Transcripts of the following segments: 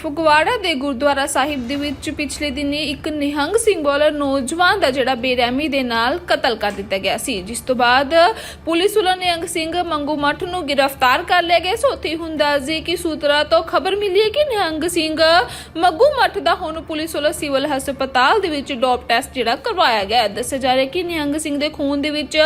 ਫਗਵਾੜਾ ਦੇ ਗੁਰਦੁਆਰਾ ਸਾਹਿਬ ਦੇ ਵਿੱਚ ਪਿਛਲੇ ਦਿਨੀ ਇੱਕ ਨਿਹੰਗ ਸਿੰਘ ਵਾਲਾ ਨੌਜਵਾਨ ਦਾ ਜਿਹੜਾ ਬੇਰਹਿਮੀ ਦੇ ਨਾਲ ਕਤਲ ਕਰ ਦਿੱਤਾ ਗਿਆ ਸੀ, ਜਿਸ ਤੋਂ ਬਾਅਦ ਪੁਲਿਸ ਵੱਲੋਂ ਨਿਹੰਗ ਸਿੰਘ ਮੰਗੂ ਮੱਠ ਨੂੰ ਗ੍ਰਿਫਤਾਰ ਕਰ ਲਿਆ ਗਿਆ। ਸੋ ਉੱਥੇ ਹੁੰਦਾ ਜੀ ਕਿ ਸੂਤਰਾਂ ਤੋਂ ਖਬਰ ਮਿਲੀ ਹੈ ਕਿ ਨਿਹੰਗ ਸਿੰਘ ਮੰਗੂ ਮੱਠ ਦਾ ਹੁਣ ਪੁਲਿਸ ਵੱਲੋਂ ਸਿਵਲ ਹਸਪਤਾਲ ਦੇ ਵਿੱਚ ਡੋਪ ਟੈਸਟ ਜਿਹੜਾ ਕਰਵਾਇਆ ਗਿਆ ਦੱਸਿਆ ਜਾ ਰਿਹਾ ਕਿ ਨਿਹੰਗ ਸਿੰਘ ਦੇ ਖੂਨ ਦੇ ਵਿੱਚ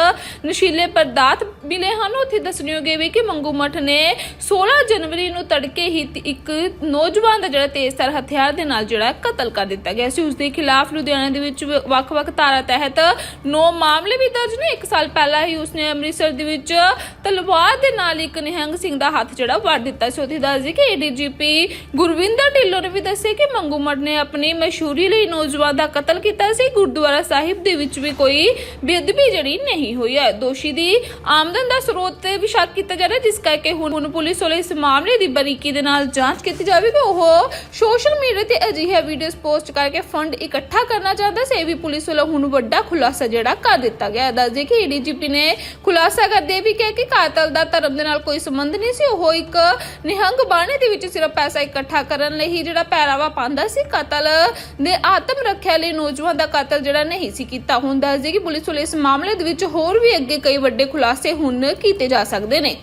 ਨਸ਼ੀਲੇ ਪਦਾਰਥ ਮਿਲੇ ਹਨ। ਉੱਥੇ ਦੱਸਣਯੋਗ ਹੈ ਕਿ ਮੰਗੂ ਮੱਠ ਨੇ 16 ਜਨਵਰੀ ਨੂੰ ਤੜਕੇ ਹੀ ਇੱਕ ਨੌਜਵਾਨ ਦਾ ਜਿਹੜਾ ਤੇਜ਼ਧਾਰ ਹਥਿਆਰ ਦੇ ਨਾਲ ਜਿਹੜਾ ਕਤਲ ਕਰ ਦਿੱਤਾ ਗਿਆ ਸੀ, ਉਸ ਦੇ ਖਿਲਾਫ ਲੁਧਿਆਣਾ ਦੇ ਵਿੱਚ ਵੱਖ-ਵੱਖ ਧਾਰਾ ਤਹਿਤ 9 ਮਾਮਲੇ ਵੀ ਦਰਜ ਨੇ। 1 ਸਾਲ ਪਹਿਲਾਂ ਹੀ ਉਸਨੇ ਅੰਮ੍ਰਿਤਸਰ ਦੇ ਵਿੱਚ ਤਲਵਾਰ ਦੇ ਨਾਲ ਇੱਕ ਨਿਹੰਗ ਸਿੰਘ ਦਾ ਹੱਥ ਜਿਹੜਾ ਵੱਢ ਦਿੱਤਾ ਸੀ। ਉਹਦੀ ਦੱਸਦੀ ਕਿ ਏਡੀਜੀਪੀ ਗੁਰਵਿੰਦਰ ਢਿੱਲੋਂ ਨੇ ਵੀ ਦੱਸਿਆ ਕਿ ਮੰਗੂ ਮੱਠ ਨੇ ਆਪਣੀ ਮਸ਼ਹੂਰੀ ਲਈ ਨੌਜਵਾਨ ਦਾ ਕਤਲ ਕੀਤਾ ਸੀ। ਗੁਰਦੁਆਰਾ ਸਾਹਿਬ ਦੇ ਵਿੱਚ ਵੀ ਕੋਈ ਬੇਅਦਬੀ ਜਿਹੜੀ ਨਹੀਂ ਹੋਈ ਹੈ। ਦੋਸ਼ੀ ਦੀ ਆਮਦਨ ਦਾ ਸਰੋਤ ਤੇ ਵੀ ਸ਼ੱਕ ਕੀਤਾ ਜਾ ਰਿਹਾ, ਜਿਸ ਕਰਕੇ ਹੁਣ ਹੁਣ ਪੁਲਿਸ ਵੱਲੋਂ ਇਸ ਮਾਮਲੇ ਦੀ ਬਰੀਕੀ ਦੇ ਨਾਲ ਜਾਂਚ ਕੀਤੀ ਜਾਵੇਗੀ। ਉਹ ਸੋਸ਼ਲ ਮੀਡੀਆ ਤੇ ਅਜਿਹੇ ਵੀਡੀਓਜ਼ ਪੋਸਟ ਕਰਕੇ ਫੰਡ ਇਕੱਠਾ ਕਰਨਾ ਚਾਹੁੰਦਾ ਸੀ। ਇਹ ਵੀ ਪੁਲਿਸ ਵੱਲੋਂ ਹੁਣ ਵੱਡਾ ਖੁਲਾਸਾ ਜਿਹੜਾ ਕਰ ਦਿੱਤਾ ਗਿਆ ਹੈ। ਦੱਸਦੇ ਕਿ ਏਡੀਜੀਪੀ ਨੇ ਖੁਲਾਸਾ ਕਰਦੇ ਵੀ ਕਿਹਾ ਕਿ ਕਾਤਲ ਦਾ ਧਰਮ ਦੇ ਨਾਲ ਕੋਈ ਸੰਬੰਧ ਨਹੀਂ ਸੀ। ਉਹ ਇੱਕ ਨਿਹੰਗ ਬਾਣੇ ਦੇ ਵਿੱਚ ਸਿਰਫ ਪੈਸਾ ਇਕੱਠਾ ਕਰਨ ਲਈ ਹੀ ਜਿਹੜਾ ਪਹਿਰਾਵਾ ਪਾਉਂਦਾ ਸੀ। ਕਤਲ ਦੇ ਆਤਮ ਰੱਖਿਆ ਲਈ ਨੌਜਵਾਨ ਦਾ ਕਤਲ ਜਿਹੜਾ ਨਹੀਂ ਸੀ ਕੀਤਾ। ਹੁਣ ਦੱਸਦੇ ਕਿ ਪੁਲਿਸ ਵੱਲੋਂ ਇਸ ਮਾਮਲੇ ਦੇ ਵਿੱਚ ਹੋਰ ਵੀ ਅੱਗੇ ਕਈ ਵੱਡੇ ਖੁਲਾਸੇ ਹੁਣ ਕੀਤੇ ਜਾ ਸਕਦੇ ਨੇ।